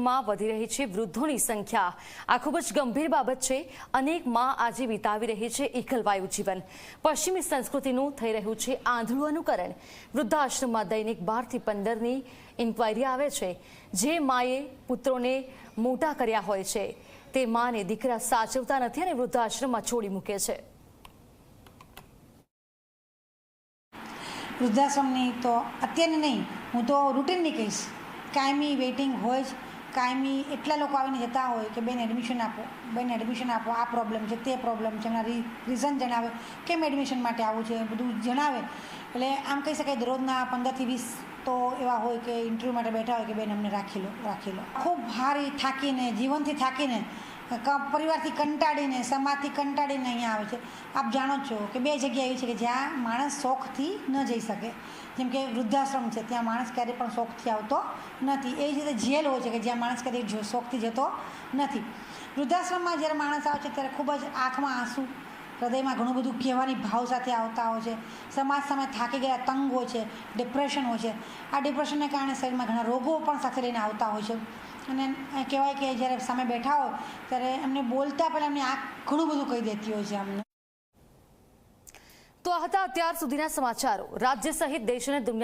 માં વધી રહી છે વૃદ્ધોની સંખ્યા. આ ખૂબ જ ગંભીર બાબત છે. અનેકમાં આજે વિતાવી રહી છે એકલવાયુ જીવન. પશ્ચિમી સંસ્કૃતિનું થઈ રહ્યું છે આંધળું અનુકરણ. વૃદ્ધાશ્રમમાં દૈનિક બારથી પંદરની ઇન્ક્વાયરી આવે છે. જે માએ પુત્રોને મોટા કર્યા હોય છે. તે માને દીકરા સાચવતા નથી અને વૃદ્ધાશ્રમમાં છોડી મૂકે છે. વૃદ્ધાશ્રમની તો અત્યારે નહીં. હું તો રૂટીનની કહીશ. કાયમી વેઇટિંગ હોય જ કાયમી એટલા લોકો આવીને જતા હોય કે બેન એડમિશન આપો, બેન એડમિશન આપો, આ પ્રોબ્લેમ છે, તે પ્રોબ્લેમ છે, એમના રીઝન જણાવે, કેમ એડમિશન માટે આવું છે બધું જણાવે. એટલે આમ કહી શકાય દરરોજના પંદરથી વીસ તો એવા હોય કે ઇન્ટરવ્યૂ માટે બેઠા હોય કે બેન અમને રાખી લો રાખી લો. ખૂબ ભારી થાકીને, જીવનથી થાકીને પરિવારથી કંટાળીને, સમાજથી કંટાળીને અહીંયા આવે છે. આપ જાણો છો કે બે જગ્યા એવી છે કે જ્યાં માણસ શોખથી ન જઈ શકે. જેમ કે વૃદ્ધાશ્રમ છે, ત્યાં માણસ ક્યારેય પણ શોખથી આવતો નથી. એવી જ રીતે જેલ હોય છે કે જ્યાં માણસ ક્યારેય શોખથી જતો નથી. વૃદ્ધાશ્રમમાં જ્યારે માણસ આવે છે, ત્યારે ખૂબ જ આંખમાં આંસુ હૃદયમાં ઘણું બધું કહેવાની ભાવ સાથે આવતા હોય છે. સમાજ સામે થાકી ગયા તંગ હોય છે ડિપ્રેશન હોય છે. આ ડિપ્રેશનને કારણે શરીરમાં ઘણા રોગો પણ સાથે લઈને આવતા હોય છે. અને કહેવાય કે જ્યારે સામે બેઠા હોય, ત્યારે એમને બોલતા પહેલાં એમની આંખ ઘણું બધું કહી દેતી હોય છે અમને. તો આ હતા અત્યાર સુધીના સમાચારો. રાજ્ય સહિત દેશ અને